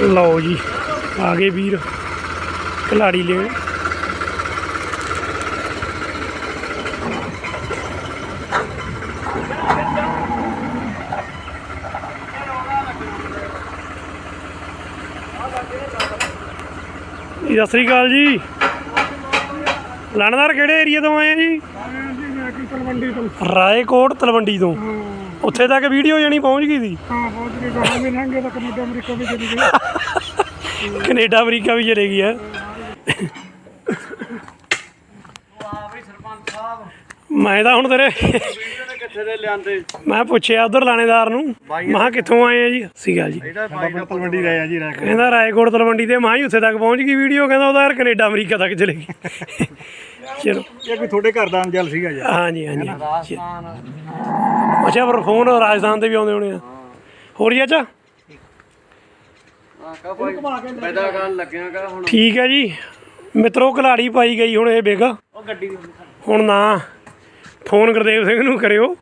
ਲਓ ਜੀ ਆ ਗਏ ਵੀਰ ਖਿਲਾੜੀ ਲੈਣ ਸਤਿ ਸ੍ਰੀ ਅਕਾਲ ਜੀ। ਲਾਣਦਾਰ ਕਿਹੜੇ ਏਰੀਆ ਤੋਂ ਆਏ ਆ ਜੀ? ਤਲਵੰਡੀ ਤੋਂ। ਰਾਏਕੋਟ ਤਲਵੰਡੀ ਤੋਂ। ਉੱਥੇ ਤੱਕ ਵੀਡੀਓ ਜਾਣੀ ਪਹੁੰਚ ਗਈ ਸੀ। ਹਾਂ ਬਹੁਤ ਵੀ ਬਾਹਰ ਵੀ ਲੰਘੇ ਤਾਂ ਕੈਨੇਡਾ ਅਮਰੀਕਾ ਵੀ ਚਲੀ ਗਏ ਕੈਨੇਡਾ ਅਮਰੀਕਾ ਵੀ ਚਲੇ ਗਈ ਹੈ ਮੈਂ ਤਾਂ ਹੁਣ ਤੇਰੇ ਕਿੱਥੇ ਦੇ ਲਿਆਂਦੇ ਮੈਂ ਪੁੱਛਿਆ ਉਧਰ ਲਾਣੇਦਾਰ ਨੂੰ ਮੈਂ ਕਿੱਥੋਂ ਆਏ ਆ ਜੀ? ਸੀਗਾ ਜੀ। ਤਲਵੰਡੀ ਰਹੇ ਆ ਜੀ ਕਹਿੰਦਾ ਰਾਏਕੋਟ ਤਲਵੰਡੀ ਤੇ ਮੈਂ ਹੀ ਉੱਥੇ ਤੱਕ ਪਹੁੰਚ ਗਈ ਵੀਡੀਓ ਕਹਿੰਦਾ ਉਹਦਾ ਯਾਰ ਕੈਨੇਡਾ ਅਮਰੀਕਾ ਤੱਕ ਚਲੇ ਗਈ। ਚਲੋ ਇਹ ਕੋਈ ਤੁਹਾਡੇ ਘਰ ਦਾ ਅੰਜਲ ਸੀਗਾ ਜੀ। ਹਾਂਜੀ ਹਾਂਜੀ। ਰਾਜਸਥਾਨ। ਅੱਛਾ ਪਰ ਫੋਨ ਰਾਜਸਥਾਨ ਤੇ ਵੀ ਆਉਂਦੇ ਹੋਣੇ ਆ। ਹੋਰ ਜੀ ਅੱਛਾ ਆ ਕਾ ਭਾਈ ਪੈਦਾ ਕਰਨ ਲੱਗਿਆ ਕਾ ਹੁਣ। ਠੀਕ ਹੈ ਜੀ। ਮਿੱਤਰੋ ਕਲਾੜੀ ਪਾਈ ਗਈ ਹੁਣ ਇਹ ਬਿਗ। ਉਹ ਗੱਡੀ ਹੁਣ ਨਾ ਫੋਨ ਗੁਰਦੇਵ ਸਿੰਘ ਨੂੰ ਕਰਿਓ।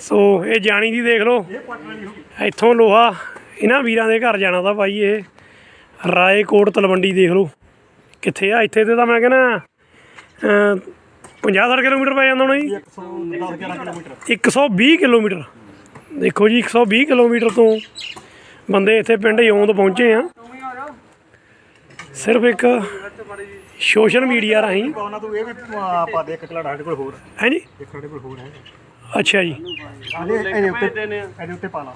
ਸੋ ਇਹ ਜਾਣੀ ਦੀ ਦੇਖ ਲਓ। ਇੱਥੋਂ ਲੋਹਾ ਇਹਨਾਂ ਵੀਰਾਂ ਦੇ ਘਰ ਜਾਣਾ ਤਾਂ ਭਾਈ ਇਹ। ਰਾਏਕੋਟ ਤਲਵੰਡੀ ਦੇਖ ਲਓ। ਕਿੱਥੇ ਆ? ਇੱਥੇ ਤੇ ਤਾਂ ਮੈਂ ਕਹਿੰਦਾ 50 60 ਕਿਲੋਮੀਟਰ ਪੈ ਜਾਂਦਾ ਹੋਣਾ ਜੀ। 10 11 ਕਿਲੋਮੀਟਰ 120 ਕਿਲੋਮੀਟਰ। ਦੇਖੋ ਜੀ 120 ਕਿਲੋਮੀਟਰ ਤੋਂ ਬੰਦੇ ਇੱਥੇ ਪਿੰਡ ਯੋਂਦ ਪਹੁੰਚੇ ਆ। ਸਿਰਫ ਇੱਕ ਸੋਸ਼ਲ ਮੀਡੀਆ ਰਾਹੀਂ। ਉਹਨਾਂ ਤੋਂ ਇਹ ਵੀ ਆਪਾਂ ਦੇ ਇੱਕ ਕਲਾੜਾ ਸਾਡੇ ਕੋਲ ਹੋਰ ਹੈ ਜੀ? ਇੱਕ ਸਾਡੇ ਕੋਲ ਹੋਰ ਹੈ ਅੱਛਾ ਜੀ। ਆਲੇ ਇਹਦੇ ਉੱਤੇ ਦੇਣੇ ਆ ਇਹਦੇ ਉੱਤੇ ਪਾ ਲਾ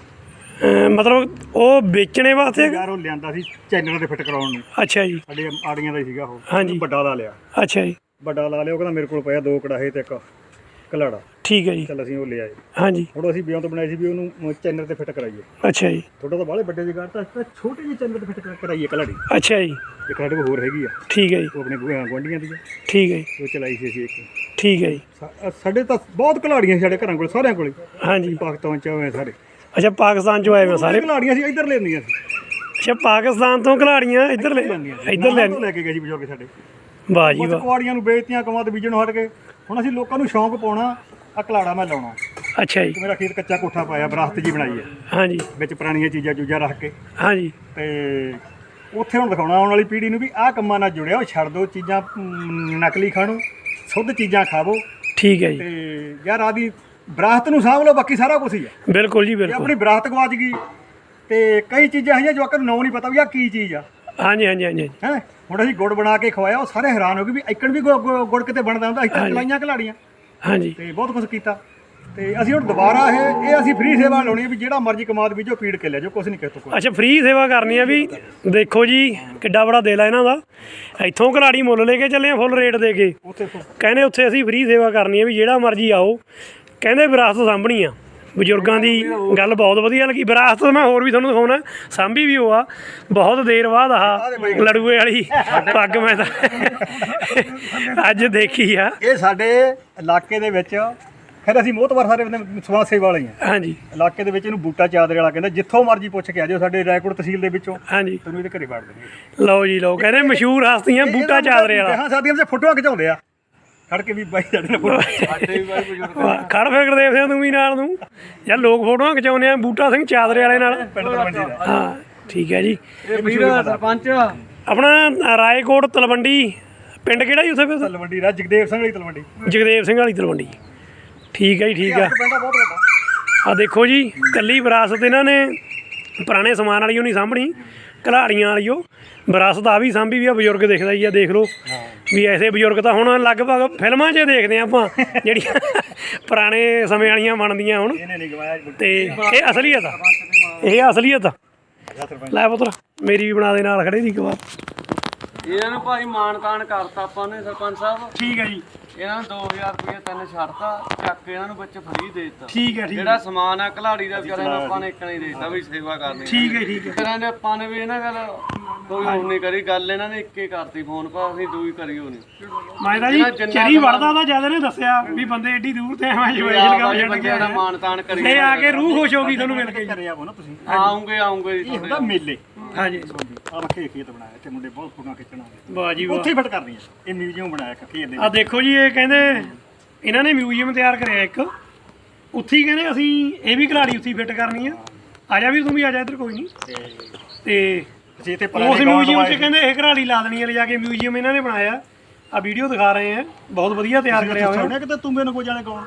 ਅਹ ਮਤਲਬ ਉਹ ਵੇਚਣੇ ਵਾਸਤੇ? ਯਾਰ ਉਹ ਲਿਆਂਦਾ ਸੀ ਚੈਨਲ ਤੇ ਫਿੱਟ ਕਰਾਉਣ ਨੂੰ। ਅੱਛਾ ਜੀ। ਸਾਡੇ ਆੜੀਆਂ ਦਾ ਹੀ ਸੀਗਾ ਉਹ। ਹਾਂਜੀ। ਵੱਡਾ ਲਾ ਲਿਆ। ਅੱਛਾ ਜੀ। ਵੱਡਾ ਲਾ ਉਹ ਕਹਿੰਦਾ ਮੇਰੇ ਕੋਲ ਪਿਆ ਦੋ ਕੜਾਹੇ ਤੇ ਇੱਕ ਕਲਾੜਾ। ਠੀਕ ਹੈ ਜੀ। ਚੱਲ ਅਸੀਂ ਉਹ ਲੈ ਆਏ। ਹਾਂਜੀ। ਹੁਣ ਅਸੀਂ ਬਿਆਂ ਤੋਂ ਬਣਾਈ ਸੀ ਵੀ ਉਹਨੂੰ ਚੈਨਲ ਤੇ ਫਿੱਟ ਕਰਾਈਏ। ਅੱਛਾ ਜੀ। ਥੋੜਾ ਤਾਂ ਬਾਹਲੇ ਵੱਡੇ ਦੀ ਗੱਲ ਤਾਂ ਛੋਟੇ ਜਿਹੇ ਚੈਨਲ ਤੇ ਫਿੱਟ ਕਰਾਈਏ ਕਲਾੜੀ। ਅੱਛਾ ਜੀ। ਇੱਕ ਸਾਡੇ ਕੋਲ ਹੋਰ ਹੈਗੀ ਆ। ਠੀਕ ਹੈ ਜੀ। ਉਹ ਆਪਣੇ ਗੁਆ- ਗੁਆਂਢੀਆਂ ਦੀ ਆ। ਠੀਕ ਹੈ ਜੀ। ਉਹ ਚਲਾਈ ਸੀ ਅਸੀਂ ਇੱਕ। ਠੀਕ ਹੈ ਜੀ। ਸਾ- ਸਾਡੇ ਤਾਂ ਬਹੁਤ ਕਲਾੜੀਆਂ ਸੀ ਸਾਡੇ ਘਰਾਂ ਕੋਲ ਸਾਰਿਆਂ ਕੋਲ ਹਾਂਜੀ। ਪਾਕਿਸਤਾਨ ਚ ਹੋਏ ਸਾਰੇ ਅੱਛਾ ਪਾਕਿਸਤਾਨ ਚੋਂ ਆਏ ਮੈਂ ਸਾਰੇ? ਕਲਾੜੀਆਂ ਸੀ ਇੱਧਰ ਲੈਂਦੀਆਂ ਸੀ। ਅੱਛਾ ਪਾਕਿਸਤਾਨ ਤੋਂ ਖਿਲਾੜੀਆਂ ਇੱਧਰ ਲੈ ਇੱਧਰ ਲੈ ਕੇ ਗਏ ਸੀ ਬਜ਼ੁਰਗ ਸਾਡੇ। ਵਾਹ ਜੀ ਵਾਹ। ਕੁਆੜੀਆਂ ਨੂੰ ਵੇਚਤੀਆਂ ਕਮਾਂ ਤੇ ਬੀਜਣੋਂ ਹਟ ਕੇ ਹੁਣ ਅਸੀਂ ਲੋਕਾਂ ਨੂੰ ਸ਼ੌਂਕ ਪਾਉਣਾ ਆ ਕਲਾੜਾ ਮੈਂ ਲਾਉਣਾ। ਅੱਛਾ ਜੀ। ਤੇ ਮੇਰਾ ਖੇਤ ਕੱਚਾ ਕੋਠਾ ਪਾਇਆ ਵਿਰਾਸਤ ਜੀ ਬਣਾਈ ਹੈ। ਹਾਂਜੀ। ਵਿੱਚ ਪੁਰਾਣੀਆਂ ਚੀਜ਼ਾਂ ਚੂਜ਼ਾਂ ਰੱਖ ਕੇ। ਹਾਂਜੀ। ਤੇ ਉੱਥੇ ਹੁਣ ਦਿਖਾਉਣਾ ਆਉਣ ਵਾਲੀ ਪੀੜ੍ਹੀ ਨੂੰ ਵੀ ਆਹ ਕੰਮਾਂ ਨਾਲ ਜੁੜਿਆ ਉਹ ਛੱਡ ਦਿਓ ਚੀਜ਼ਾਂ ਮ, ਨਕਲੀ ਖਾਣੋ ਸ਼ੁੱਧ ਚੀਜ਼ਾਂ ਖਾਵੋ। ਠੀਕ ਹੈ ਜੀ। ਤੇ ਯਾਰ ਆਦੀ ਵਿਰਾਸਤ ਨੂੰ ਸਾਂਭ ਲਓ ਬਾਕੀ ਸਾਰਾ ਕੁਝ ਹੀ ਹੈ। ਬਿਲਕੁਲ ਜੀ ਜੇ ਬਿਲਕੁਲ। ਆਪਣੀ ਵਿਰਾਸਤ ਗਵਾਚ ਗਈ। ਤੇ ਕਈ ਚੀਜ਼ਾਂ ਹੈਗੀਆਂ ਜੋ ਨਾਂ ਨਹੀਂ ਪਤਾ ਵੀ ਆ ਕੀ ਚੀਜ਼ ਆ। ਹਾਂਜੀ ਹਾਂਜੀ ਹਾਂਜੀ। ਹੈ? ਹੁਣ ਅਸੀਂ ਗੁੜ ਬਣਾ ਕੇ ਖਵਾਇਆ ਉਹ ਸਾਰੇ ਹੈਰਾਨ ਹੋ ਗਏ ਵੀ ਇੱਕਣ ਵੀ ਗੁ- ਗੁ- ਗੁੜ ਕਿਤੇ ਬਣਦਾ ਹੁੰਦਾ ਹਾਂਜੀ। ਚਲਾਈਆਂ ਘਲਾੜੀਆਂ ਹਾਂਜੀ। ਤੇ ਬਹੁਤ ਕੁਝ ਕੀਤਾ। ਤੇ ਅਸੀਂ ਹੁਣ ਦੁਬਾਰਾ ਇਹ ਇਹ ਅਸੀਂ ਫ੍ਰੀ ਸੇਵਾ ਲਾਉਣੀ ਹੈ ਵੀ ਜਿਹੜਾ ਮਰਜ਼ੀ ਕਮਾਦ ਬੀਜੋ ਪੀੜ ਕੇ ਲੈ ਜਾਓ ਕੁਝ ਨਹੀਂ ਕਿਸੇ ਤੋਂ ਕੋਈ। ਅੱਛਾ ਫ੍ਰੀ ਸੇਵਾ ਕਰਨੀ ਆ ਵੀ ਦੇਖੋ ਜੀ ਕਿੱਡਾ ਬੜਾ ਦਿਲ ਆ ਇਹਨਾਂ ਦਾ। ਇੱਥੋਂ ਘਲਾੜੀ ਮੁੱਲ ਲੈ ਕੇ ਚੱਲੇ ਆ ਫੁੱਲ ਰੇਟ ਦੇ ਕੇ। ਉੱਥੇ ਕਹਿੰਦੇ ਉੱਥੇ ਅਸੀਂ ਫ੍ਰੀ ਸੇਵਾ ਕਰਨੀ ਆ ਵੀ ਜਿਹੜਾ ਮਰਜ਼ੀ ਆਓ। ਕਹਿੰਦੇ ਵਿਰਾਸਤ ਸਾਂਭਣੀ ਆ। ਬਜ਼ੁਰਗਾਂ ਦੀ ਗੱਲ ਬਹੁਤ ਵਧੀਆ ਲੱਗੀ। ਵਿਰਾਸਤ ਮੈਂ ਹੋਰ ਵੀ ਤੁਹਾਨੂੰ ਦਿਖਾਉਣਾ। ਸਾਂਭੀ ਵੀ ਉਹ ਆ ਬਹੁਤ ਦੇਰ ਬਾਅਦ ਆਹ ਲੜੂਏ ਵਾਲੀ ਪੱਗ ਮੈਂ ਤਾਂ ਅੱਜ ਦੇਖੀ ਆ। ਇਹ ਸਾਡੇ ਇਲਾਕੇ ਦੇ ਵਿੱਚ ਫਿਰ ਅਸੀਂ ਮੋਹਤਵਾਰ ਸਾਰੇ ਸਮਾਜ ਸੇਵਾ ਵਾਲੇ ਹੀ। ਹਾਂਜੀ। ਇਲਾਕੇ ਦੇ ਵਿੱਚ ਇਹਨੂੰ ਬੂਟਾ ਚਾਦਰੇ ਵਾਲਾ ਕਹਿੰਦਾ ਜਿੱਥੋਂ ਮਰਜ਼ੀ ਪੁੱਛ ਕੇ ਆ ਜਾਓ ਸਾਡੇ ਰਾਏਕੋਟ ਤਹਿਸੀਲ ਦੇ ਵਿੱਚੋਂ। ਹਾਂਜੀ। ਤੈਨੂੰ ਇਹਦੇ ਘਰੇ ਵੜ ਦੇਣਗੇ। ਲਓ ਜੀ ਲਓ ਕਹਿੰਦੇ ਮਸ਼ਹੂਰ ਹਸਤੀਆਂ ਬੂਟਾ ਚਾਦਰੇ ਵਾਲਾ। ਹਾਂ ਸਾਡੀਆਂ ਫੋਟੋਆਂ ਖਿਚਾਉਂਦੇ ਆ। ਖੜ ਕੇ ਵੀ ਬਾਈ ਸਾਡੇ ਨਾਲ ਫੋਟੋ ਸਾਡੇ ਵੀ ਬਾਈ ਬਜ਼ੁਰਗ ਵਾਹ, ਖੜ ਫੇਰ ਦੇਖ ਸਿਆ ਤੂੰ ਵੀ ਨਾਲ ਨੂੰ। ਯਾਰ ਲੋਕ ਫੋਟੋਆਂ ਖਿਚਾਉਂਦੇ ਆ ਬੂਟਾ ਸਿੰਘ ਚਾਦਰੇ ਵਾਲੇ ਨਾਲ। ਪਿੰਡ ਤਲਵੰਡੀ ਦਾ। ਹਾਂ ਠੀਕ ਹੈ ਜੀ। ਇਹ ਵੀਰ ਸਰਪੰਚ ਆਪਣਾ ਰਾਏਕੋਟ ਤਲਵੰਡੀ। ਪਿੰਡ ਕਿਹੜਾ ਜੀ ਉੱਥੇ ਫਿਰ? ਤਲਵੰਡੀ ਦਾ ਜਗਦੇਵ ਸਿੰਘ ਵਾਲੀ ਤਲਵੰਡੀ। ਜਗਦੇਵ ਸਿੰਘ ਵਾਲੀ ਤਲਵੰਡੀ। ਠੀਕ ਹੈ ਜੀ ਠੀਕ ਆ ਇੱਕ ਪਿੰਡ ਆ ਬਹੁਤ ਵੱਡਾ। ਆ ਦੇਖੋ ਜੀ ਕੱਲੀ ਵਿਰਾਸਤ ਇਹਨਾਂ ਨੇ ਪੁਰਾਣੇ ਸਮਾਨ ਵਾਲੀ ਉਹ ਨਹੀਂ ਸਾਂਭਣੀ ਕਲਾੜੀਆਂ ਵਾਲੀ ਉਹ। ਵਿਰਾਸਤ ਆ ਵੀ ਸਾਂਭੀ ਵੀ ਆ ਬਜ਼ੁਰਗ ਦਿਖਦਾ ਹੀ ਆ ਦੇਖ ਲਓ। ਵੀ ਐਸੇ ਬਜ਼ੁਰਗ ਤਾਂ ਹੁਣ ਲਗਭਗ ਫਿਲਮਾਂ 'ਚ ਦੇਖਦੇ ਆ ਆਪਾਂ ਜਿਹੜੀਆਂ ਪੁਰਾਣੇ ਸਮੇਂ ਵਾਲੀਆਂ ਬਣਦੀਆਂ ਹੁਣ। ਤੇ ਇਹ ਅਸਲੀਅਤ ਆ। ਇਹ ਅਸਲੀਅਤ ਆ। ਲੈ ਪੁੱਤਰ ਮੇਰੀ ਵੀ ਬਣਾ ਦੇ ਨਾਲ ਖੜੇ ਦੀ ਕਬਾਬ ਇਹਨਾਂ ਨੂੰ ਭਾਈ ਮਾਨਤਾਨ ਕਰਤਾ ਆਪਾਂ ਨੇ ਸਰਪੰਚ ਸਾਹਿਬ। ਠੀਕ ਹੈ ਜੀ। ਇਹਨਾਂ ਨੂੰ 2000 ਰੁਪਏ ਤਿੰਨ ਛੱਡਤਾ ਚੱਕ ਕੇ ਇਹਨਾਂ ਨੂੰ ਵਿੱਚ ਫਰੀ ਦੇ ਦਿੱਤਾ। ਠੀਕ ਹੈ ਠੀਕ ਜਿਹੜਾ ਸਮਾਨ ਆ ਘਲਾੜੀ ਦਾ ਵਿਚਾਰੇ ਨੂੰ ਆਪਾਂ ਨੇ ਇੱਕ ਨਹੀਂ ਦੇਤਾ ਵੀ ਸੇਵਾ ਕਰਨੀ ਠੀਕ ਹੈ ਠੀਕ ਹੈ। ਇਹਨਾਂ ਨੇ ਆਪਾਂ ਨੇ ਵੀ ਇਹਨਾਂ ਗੱਲ ਕੋਈ ਹੋਰ ਨਹੀਂ ਕਰੀ ਗੱਲ ਇਹਨਾਂ ਨੇ ਇੱਕੇ ਕਰਤੀ ਫੋਨ ਪਾ ਅਸੀਂ ਦੂਈ ਕਰੀ ਹੋਣੀ ਮੈਂ ਤਾਂ ਜੀ ਜਿਹੜਾ ਜਿੰਨਾ ਚਰੀ ਵੜਦਾ ਤਾਂ ਜਦ ਨੇ ਦੱਸਿਆ ਵੀ ਬੰਦੇ ਏਡੀ ਦੂਰ ਤੇ ਆਵਾਂ ਜਵੇਲ ਕੰਮ ਛੱਡ ਕੇ ਬੰਦਿਆਂ ਦਾ ਆਏ। ਮਾਨਤਾਨ ਕਰੀ ਇਹ ਆ ਕੇ ਰੂਹ ਖੁਸ਼ ਹੋ ਗਈ ਤੁਹਾਨੂੰ ਮਿਲ ਕੇ ਘਰੇ ਆਵੋ ਨਾ ਤੁਸੀਂ। ਆਉਂਗੇ ਆਉਂਗੇ ਜੀ ਇਹ ਹੁੰਦਾ ਮੇਲੇ। ਹਾਂਜੀ। ਆ ਰੱਖੇ ਖੇਤ ਬਣਾਇਆ ਤੇ ਮੁੰਡੇ ਬਹੁਤ ਫੋਟੋਆਂ ਖਿੱਚਣ ਆਉਂਦੇ ਵਾਹ ਜੀ ਵਾਹ। ਉੱਥੇ ਫਿੱਟ ਕਰਨੀ ਹੈ ਇਹ ਮਿਊਜ਼ੀਅਮ ਬਣਾਇਆ ਇੱਕ ਖੇਤ ਦੇ ਆ ਦੇਖੋ ਜੀ ਇਹ ਕਹਿੰਦੇ ਇਹਨਾਂ ਨੇ ਮਿਊਜ਼ੀਅਮ ਤਿਆਰ ਕਰਿਆ ਇੱਕ। ਉੱਥੇ ਹੀ ਕਹਿੰਦੇ ਅਸੀਂ ਇਹ ਵੀ ਖਿਡਾਰੀ ਉੱਥੇ ਫਿੱਟ ਕਰਨੀ ਆ। ਆ ਜਾ ਵੀ ਤੂੰ ਵੀ ਆ ਜਾ ਇੱਧਰ ਕੋਈ ਨਹੀਂ। ਤੇ ਅਸੀਂ ਇੱਥੇ ਉਸ ਪੁਰਾਣੇ ਮਿਊਜ਼ੀਅਮ 'ਚ ਕਹਿੰਦੇ ਇਹ ਘਰਾਲੀ ਲਾ ਦੇਣੀ ਹੈ ਲਿਜਾ ਕੇ ਮਿਊਜ਼ੀਅਮ ਇਹਨਾਂ ਨੇ ਬਣਾਇਆ। ਆ ਵੀਡੀਓ ਦਿਖਾ ਰਹੇ ਆ ਬਹੁਤ ਵਧੀਆ ਤਿਆਰ ਕਰਿਆ ਹੋਇਆ। ਸੁਣਿਆ ਕਿਤੇ ਤੂੰ ਮੈਨੂੰ ਕੋ ਜਾਣੇ ਕੌਣ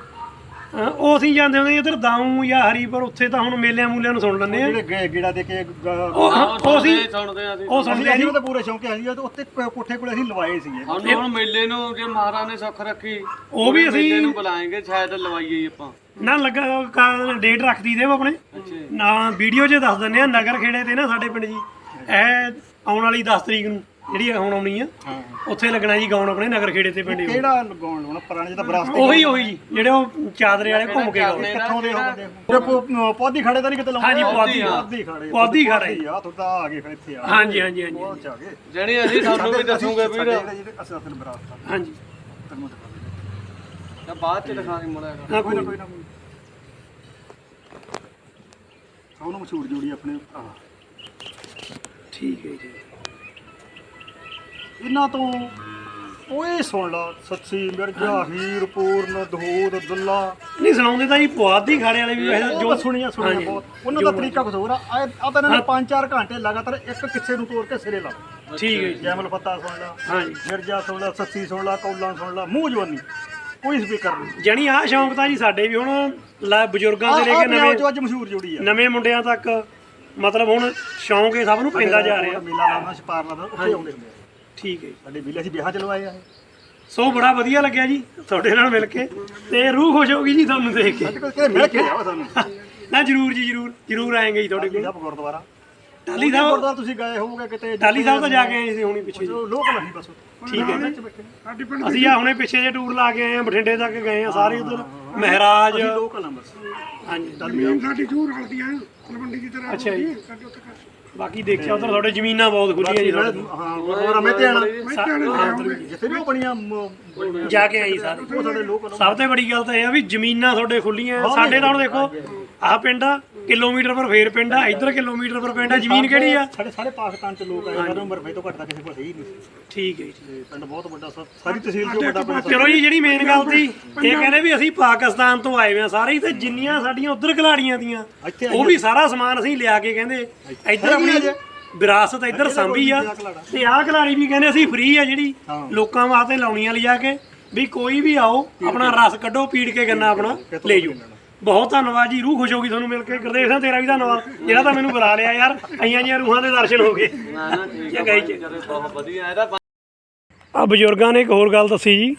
ਹਾਂ, ਉਹ ਅਸੀਂ ਜਾਂਦੇ ਹੁੰਦੇ ਇੱਧਰ ਦਾਊ ਜਾਂ ਹਰੀਪੁਰ ਉੱਥੇ ਤਾਂ ਹੁਣ ਮੇਲਿਆਂ ਮੂਲਿਆਂ ਨੂੰ ਸੁਣ ਲੈਂਦੇ ਆ ਜਿਹੜੇ ਗੇ- ਗੇੜਾ ਦੇ ਕੇ ਗ- ਉਹ ਹਾਂ, ਉਹ ਅਸੀਂ ਸੁਣਦੇ ਆ ਅਸੀਂ ਉਹ ਸੁਣਦੇ ਆ ਜੀ। ਅਸੀਂ ਉਹਦੇ ਪੂਰੇ ਸ਼ੌਂਕ ਹੈ ਤੇ ਉੱਤੇ ਕ- ਕੋਠੇ ਕੋਲੇ ਅਸੀਂ ਲਵਾਏ ਸੀਗੇ। ਸਾਨੂੰ ਹੁਣ ਮੇਲੇ ਨੂੰ ਜੇ ਮਹਾਰਾਜ ਨੇ ਸੁੱਖ ਰੱਖੀ ਉਹ ਵੀ ਅਸੀਂ- ਮੇਲੇ ਨੂੰ ਬੁਲਾਏਂਗੇ ਸ਼ਾਇਦ ਲਵਾਈਏ ਹੀ ਆਪਾਂ। ਨਾ ਲੱਗਾ ਡੇਟ ਰੱਖਦੀ ਦੇ ਉਹ ਆਪਣੇ। ਅੱਛਾ ਨਾ ਵੀਡੀਓ 'ਚ ਦੱਸ ਦਿੰਦੇ ਆ ਨਗਰ ਖੇੜੇ ਤੇ ਨਾ ਸਾਡੇ ਪਿੰਡ ਜੀ। ਇਹ ਆਉਣ ਵਾਲੀ 10 ਤਰੀਕ ਨੂੰ ਜਿਹੜੀ ਹੁਣ ਆਉਣੀ ਆ ਹਾਂ। ਉੱਥੇ ਲੱਗਣਾ ਜੀ ਗਾਉਣ ਆਪਣੇ ਨਗਰ ਖੇੜੇ ਤੇ ਪਿੰਡ ਹੀ। ਕਿਹੜਾ ਲਗਾਉਣ ਲਾਉਣਾ ਪੁਰਾਣੇ ਜਿਹਦਾ ਵਿਰਾਸਤ ਉਹੀ ਉਹੀ ਜੀ ਜਿਹੜੇ ਉਹ ਚਾਦਰੇ ਵਾਲੇ ਘੁੰਮ ਕੇ ਗਾਉਣ। ਕਿੱਥੋਂ ਦੇ ਹੁੰਦੇ ਤੇ ਪੌਦੀ ਖੜੇ ਤਾਂ ਨਹੀਂ ਕਿਤੇ ਲਾਉਂਦੇ? ਹਾਂਜੀ, ਆ। ਪੌਦੀ ਖੜੇ ਪੁਆਧੀ ਖੜੇ। ਆ ਤੁਹਾਡਾ ਆ ਗਏ ਫਿਰ ਇੱਥੇ ਆ। ਹਾਂਜੀ ਹਾਂਜੀ ਹਾਂਜੀ ਪਹੁੰਚ ਆ ਗਏ ਜਣੀ ਅਸੀਂ ਤੁਹਾਨੂੰ ਵੀ ਦੱਸੂਗੇ ਵੀਰ। ਜਿਹੜੇ ਅਸਲ ਅਸਲ ਵਿਰਾਸਤ ਆ ਹਾਂਜੀ। ਤੈਨੂੰ। ਤਾਂ ਬਾਅਦ ਚ ਦਿਖਾਂਗੇ ਮੜਾ ਨਾ ਕੋਈ ਨਾ ਕੋਈ ਨਾ। ਸੋਨੂੰ ਮਸ਼ਹੂਰ ਜੋੜੀ ਆਪਣੇ ਆ ਠੀਕ ਹੈ ਜੀ। ਇਹਨਾਂ ਤੋਂ ਓਏ ਸੁਣ ਲਾ ਸੱਚੀ ਮਿਰਜ਼ਾ ਹੀਰ ਪੂਰਨ ਦਹੂਦ ਦੁੱਲਾ। ਨਹੀਂ ਸੁਣਾਉਂਦੇ ਤਾਂ ਜੀ ਪੁਆਧੀ ਖਾੜੇ ਵਾਲੇ ਵੀ ਵੈਸੇ ਜੋ ਜੋ ਸੁਣੀਆਂ ਸੁਣੀਆਂ ਹਾਂਜੀ। ਬਹੁਤ। ਉਹਨਾਂ ਦਾ ਤਰੀਕਾ ਕੁਝ ਹੋਰ ਆ। ਆ ਆ ਤਾਂ ਇਹਨਾਂ ਨੇ 5-4 ਘੰਟੇ ਲਗਾਤਾਰ ਇੱਕ ਕਿੱਸੇ ਨੂੰ ਤੋੜ ਕੇ ਸਿਰੇ ਲਾ ਠੀਕ ਹੈ ਜੀ। ਜੈਮਲ ਪੱਤਾ ਸੁਣ ਲਾ ਹਾਂਜੀ। ਮਿਰਜ਼ਾ ਸੁਣ ਲਾ ਸੱਸੀ ਸੁਣ ਲਾ ਕੌਲਾਂ ਸੁਣ ਲਾ ਮੂੰਹ ਜਵਾਨੀ। ਕੋਈ ਸਪੀਕਰ ਨਹੀਂ ਜਣੀ ਆਹ ਸ਼ੌਂਕ ਤਾਂ ਜੀ ਸਾਡੇ ਵੀ ਹੁਣ ਲੈ ਬਜ਼ੁਰਗਾਂ ਆ ਤੋਂ ਲੈ ਕੇ ਪੰਜਾਬ ਨਵੇਂ ਚ ਅੱਜ ਮਸ਼ਹੂਰ ਜੋੜੀ ਆ। ਨਵੇਂ ਮੁੰਡਿਆਂ ਤੱਕ ਮਤਲਬ ਹੁਣ ਸ਼ੌਂਕ ਇਹ ਸਭ ਨੂੰ ਪੈਂਦਾ ਜਾ ਰਿਹਾ। ਮੇਲਾ ਲਾਉਣਾ ਛਪਾਰ ਲਾਉਣਾ ਉੱਥੇ ਆਉਂਦੇ ਹੁੰਦੇ ਆ। ਠੀਕ ਹੈ ਜੀ। ਸਾਡੇ ਵੀਲੇ ਅਸੀਂ ਵਿਆਹ ਚ ਲਵਾਏ ਆ। ਇਹ। ਸੋ ਬੜਾ ਵਧੀਆ ਲੱਗਿਆ ਜੀ ਤੁਹਾਡੇ ਨਾਲ ਮਿਲ ਕੇ ਤੇ ਰੂਹ ਖੁਸ਼ ਹੋ ਗਈ ਜੀ ਤੁਹਾਨੂੰ ਦੇਖ ਕੇ। ਸਾਡੇ ਕੋਲ ਮਿਲ ਕੇ ਜਾਵਾ ਸਾਨੂੰ। ਨਾ ਜਰੂਰ ਜੀ ਜਰੂਰ ਜਰੂਰ ਆਏਗੇ ਜੀ ਤੁਹਾਡੇ ਕੋਲ। ਸਾਹਿਬ ਗੁਰਦੁਆਰਾ ਟਾਲੀ ਸਾਹਿਬ ਗੁਰਦੁਆਰਾ ਤੁਸੀਂ ਗਏ ਹੋਵੋਗੇ ਕਿਤੇ ਟਾਲੀ ਸਾਹਿਬ ਤਾਂ ਜਾ ਕੇ ਆਏ ਸੀ ਹੁਣੀ ਪਿੱਛੇ ਜੀ। ਲੋਕ ਨਹੀਂ ਬਸ। ਠੀਕ ਹੈ। ਸਾਡੀ ਪਿੰਡ ਅਸੀਂ ਆ ਹੁਣੇ ਪਿੱਛੇ ਜੇ ਟੂਰ ਲਾ ਕੇ ਆਏ ਆ ਬਠਿੰਡੇ ਤੱਕ ਗਏ ਆ ਸਾਰੇ ਉਧਰ। ਮਹਾਰਾਜ। ਲੋਕ ਨਾ ਬਸ। ਹਾਂਜੀ। ਸਾਡੀ ਜੂਰ ਹਲਦੀ ਆ ਤਲਵੰਡੀ ਦੀ ਤਰ੍ਹਾਂ ਅੱਛਾ ਜੀ। ਬਾਕੀ ਦੇਖਿਆ ਉਧਰ ਤੁਹਾਡੇ ਜ਼ਮੀਨਾਂ ਬਹੁਤ ਖੁੱਲੀਆਂ ਜੀ ਤੁਹਾਡੇ। ਹਾਂ ਗੁਰਦੁਆਰਾ ਮੈਂ ਤੇ ਆਣਾ। ਸਾ- ਜਿੱਥੇ ਵੀ ਉਹ ਬਣੀਆਂ ਮ- ਜਾ ਕੇ ਆਈ ਸਾਰੇ। ਉਹ ਸਾਡੇ ਲੋਕ ਸਭ ਤੋਂ ਵੱਡੀ ਗੱਲ ਤਾਂ ਇਹ ਆ ਵੀ ਜ਼ਮੀਨਾਂ ਤੁਹਾਡੇ ਖੁੱਲੀਆਂ ਸਾਡੇ ਤਾਂ ਹੁਣ ਦੇਖੋ ਆਹ ਪਿੰਡ ਆ ਕਿਲੋਮੀਟਰ ਪਰ ਫੇਰ ਪਿੰਡ ਆ ਇੱਧਰ ਕਿਲੋਮੀਟਰ ਪਰ ਪਿੰਡ ਆ ਜ਼ਮੀਨ ਕਿਹੜੀ ਆ? ਸਾਡੇ ਸਾਰੇ ਪਾਕਿਸਤਾਨ ਚ ਲੋਕ ਆਏ ਸਾਡੇ ਉਮਰ ਤੋਂ ਘੱਟ ਤਾਂ ਕਿਸੇ ਕੋਲ ਹੈ ਹੀ ਨਹੀਂ। ਠੀਕ ਹੈ ਜੀ ਤੇ ਪਿੰਡ ਬਹੁਤ ਵੱਡਾ ਸਾ- ਸਾਰੀ ਤਹਿਸੀਲ ਚੋਂ ਵੱਡਾ ਪਿੰਡ ਚਲੋ ਜੀ ਜਿਹੜੀ ਮੇਨ ਗੱਲ ਸੀ ਇਹ ਕਹਿੰਦੇ ਵੀ ਅਸੀਂ ਪਾਕਿਸਤਾਨ ਤੋਂ ਆਏ ਆ ਸਾਰੇ ਹੀ ਤੇ ਜਿੰਨੀਆਂ ਸਾਡੀਆਂ ਉਧਰ ਖਿਲਾੜੀਆਂ ਦੀਆਂ ਇੱਥੇ ਉਹ ਵੀ ਸਾਰਾ ਸਮਾਨ ਅਸੀਂ ਲਿਆ ਕੇ ਕਹਿੰਦੇ ਇੱਧਰ ਆਪਣੀ ਵਿਰਾਸਤ ਇੱਧਰ ਸਾਂਭੀ ਆ। ਤੇ ਆਹ ਖਿਲਾੜੀ ਵੀ ਕਹਿੰਦੇ ਅਸੀਂ ਫ੍ਰੀ ਆ ਜਿਹੜੀ ਹਾਂ। ਲੋਕਾਂ ਵਾਸਤੇ ਲਾਉਣੀਆਂ ਲਿਜਾ ਕੇ ਵੀ ਕੋਈ ਵੀ ਆਓ ਆਪਣਾ ਰਸ ਕੱਢੋ ਪੀੜ ਕੇ ਗੰਨਾ ਆਪਣਾ ਲੈ ਜਾਓ। ਬਹੁਤ ਧੰਨਵਾਦ ਜੀ ਰੂਹ ਖੁਸ਼ ਹੋ ਗਈ ਤੁਹਾਨੂੰ ਮਿਲ ਕੇ। ਗੁਰਦੇਵ ਸਿੰਘ ਤੇਰਾ ਵੀ ਧੰਨਵਾਦ। ਜਿਹੜਾ ਤਾਂ ਮੈਨੂੰ ਬੁਲਾ ਲਿਆ ਯਾਰ ਆਈਆਂ ਜੀਆਂ ਰੂਹਾਂ ਦੇ ਦਰਸ਼ਨ ਹੋ ਗਏ। ਨਾ ਨਾ ਠੀਕ ਜੀ। ਕਰੇ ਬਹੁਤ ਵਧੀਆ ਇਹਦਾ ਆ ਬਜ਼ੁਰਗਾਂ ਨੇ ਇੱਕ ਹੋਰ ਗੱਲ ਦੱਸੀ ਜੀ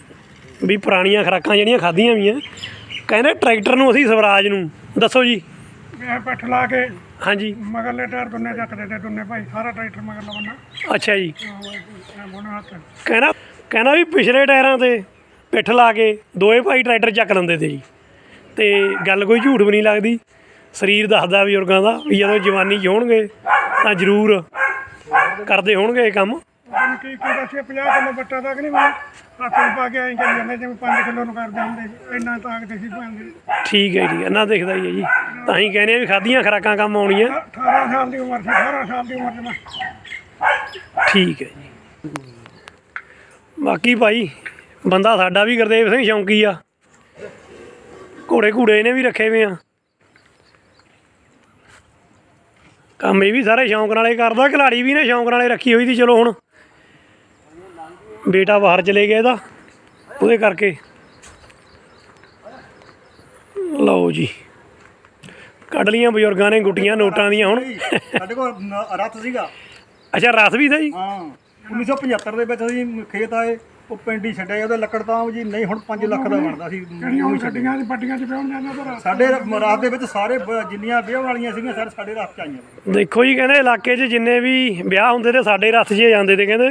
ਵੀ ਪੁਰਾਣੀਆਂ ਖਰਾਕਾਂ ਜਿਹੜੀਆਂ ਖਾਧੀਆਂ ਵੀਆਂ ਕਹਿੰਦੇ ਟਰੈਕਟਰ ਨੂੰ ਅਸੀਂ ਸਵਰਾਜ ਨੂੰ। ਦੱਸੋ ਜੀ। ਇਹ ਪੱਠ ਲਾ ਕੇ ਹਾਂਜੀ। ਮਗਰਲੇ ਟਾਇਰ ਦੁੰਨੇ ਚੱਕਦੇ ਤੇ ਦੁੰਨੇ ਭਾਈ ਸਾਰਾ ਟਰੈਕਟਰ ਮਗਰ ਲਵਣਾ ਅੱਛਾ ਜੀ। ਕਹਿੰਦਾ ਕਹਿੰਦਾ ਵੀ ਪਿਛਲੇ ਟਾਇਰਾਂ ਤੇ ਪਿੱਠ ਲਾ ਕੇ ਦੋਏ ਭਾਈ ਟਰੈਕਟਰ ਚੱਕ ਲੈਂਦੇ ਤੇ ਜੀ। ਤੇ ਗੱਲ ਕੋਈ ਝੂਠ ਵੀ ਨਹੀਂ ਲੱਗਦੀ। ਸਰੀਰ ਦੱਸਦਾ ਬਜ਼ੁਰਗਾਂ ਦਾ ਵੀ ਜਦੋਂ ਜਵਾਨੀ 'ਚ ਹੋਣਗੇ ਤਾਂ ਜ਼ਰੂਰ ਕਰਦੇ ਹੋਣਗੇ ਇਹ ਕੰਮ। ਉਹਨੂੰ ਕੀ ਕੀ ਦੱਸਿਆ 50 ਕਿਲੋ ਬੱਟਾ ਤੱਕ ਨਹੀਂ ਮੈਂ ਹੱਥ ਨੂੰ ਪਾ ਕੇ ਐਂ ਕਰੀ ਜਾਂਦੇ ਜਿਵੇਂ 5 ਕਿਲੋ ਨੂੰ ਕਰਦੇ ਹੁੰਦੇ ਸੀ। ਇੰਨਾ ਤਾਕਤ ਸੀ ਭਾਂਦੇ ਠੀਕ ਹੈ ਜੀ ਇਹਨਾਂ ਦਿਖਦਾ ਹੀ ਹੈ ਜੀ। ਤਾਂ ਹੀ ਕਹਿੰਦੇ ਆ ਵੀ ਖਾਧੀਆਂ ਖਰਾਕਾਂ ਕੰਮ ਆਉਣੀਆਂ। 18 ਸਾਲ ਦੀ ਉਮਰ ਸੀ 18 ਸਾਲ ਦੀ ਉਮਰ 'ਚ ਮੈਂ। ਠੀਕ ਹੈ ਜੀ। ਬਾਕੀ ਭਾਈ ਬੰਦਾ ਸਾਡਾ ਵੀ ਗੁਰਦੇਵ ਸਿੰਘ ਸ਼ੌਂਕੀ ਆ। ਘੋੜੇ ਘੂੜੇ ਇਹਨੇ ਵੀ ਰੱਖੇ ਹੋਏ ਆ। ਕੰਮ ਇਹ ਵੀ ਸਾਰੇ ਸ਼ੌਂਕ ਨਾਲੇ ਕਰਦਾ ਖਿਲਾੜੀ ਵੀ ਨੇ ਸ਼ੌਂਕ ਨਾਲੇ ਰੱਖੀ ਹੋਈ ਸੀ ਚਲੋ ਹੁਣ। ਬੇਟਾ ਬਾਹਰ ਚਲੇ ਗਿਆ ਇਹਦਾ ਉਹਦੇ ਕਰਕੇ। ਲਓ ਜੀ ਕੱਢ ਲੀਆਂ ਬਜ਼ੁਰਗਾਂ ਨੇ ਗੁੱਟੀਆਂ ਨੋਟਾਂ ਦੀਆਂ ਹੁਣ। ਸਾਡੇ ਕੋਲ ਨ- ਰੱਥ ਸੀਗਾ। ਅੱਛਾ ਰਸ ਵੀ ਸਹੀ? ਹਾਂ 1975 ਦੇ ਵਿੱਚ ਅਸੀਂ ਖੇਤ ਆਏ। ਉਹ ਪਿੰਡ ਹੀ ਛੱਡਿਆ ਉਹਦੇ ਲੱਕੜ ਤਾਂ ਜੀ ਨਹੀਂ ਹੁਣ 5 ਲੱਖ ਦਾ ਬਣਦਾ ਸੀ ਜਿਹੜੀਆਂ ਹੁਣ ਗੱਡੀਆਂ 'ਚ ਪਿਉਣ ਜਾਂਦਾ ਪਰ ਸਾਡੇ ਰਾਤ ਦੇ ਵਿੱਚ ਸਾਰੇ ਬ- ਜਿੰਨੀਆਂ ਵਿਆਹ ਵਾਲੀਆਂ ਸੀਗੀਆਂ ਸਾਰੇ ਸਾਡੇ ਰਾਤ ਚ ਆਈਆਂ। ਦੇਖੋ ਜੀ ਕਹਿੰਦੇ ਇਲਾਕੇ 'ਚ ਜਿੰਨੇ ਵੀ ਵਿਆਹ ਹੁੰਦੇ ਤੇ ਸਾਡੇ ਰਥ 'ਚ ਜਾਂਦੇ ਤੇ ਕਹਿੰਦੇ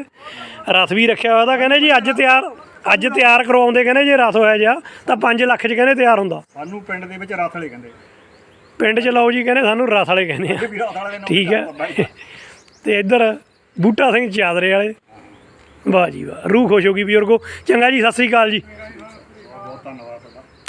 ਰਥ ਵੀ ਰੱਖਿਆ ਹੋਇਆ ਤਾਂ ਕਹਿੰਦੇ ਜੀ ਅੱਜ ਤਿਆਰ ਅੱਜ ਤਿਆਰ ਕਰਵਾਉਂਦੇ ਕਹਿੰਦੇ ਜੇ ਰਥ ਹੋਇਆ ਜਾ ਤਾਂ 5 ਲੱਖ 'ਚ ਕਹਿੰਦੇ ਤਿਆਰ ਹੁੰਦਾ। ਸਾਨੂੰ ਪਿੰਡ ਦੇ ਵਿੱਚ ਰਾਤ ਵਾਲੇ ਕਹਿੰਦੇ। ਪਿੰਡ 'ਚ ਲਓ ਜੀ ਕਹਿੰਦੇ ਸਾਨੂੰ ਰਥ ਵਾਲੇ ਕਹਿੰਦੇ ਆ। ਇਹ ਵੀ ਰਾਤ ਵਾਲੇ ਨੇ ਠੀਕ ਹੈ। ਤੇ ਇੱਧਰ ਬੂਟਾ ਸਿੰਘ ਚਾਦਰੇ ਵਾਲੇ ਵਾਹ ਜੀ ਵਾਹ ਰੂਹ ਖੁਸ਼ ਹੋ ਗਈ ਬਜ਼ੁਰਗੋ। ਚੰਗਾ ਜੀ ਸਤਿ ਸ੍ਰੀ ਅਕਾਲ ਜੀ।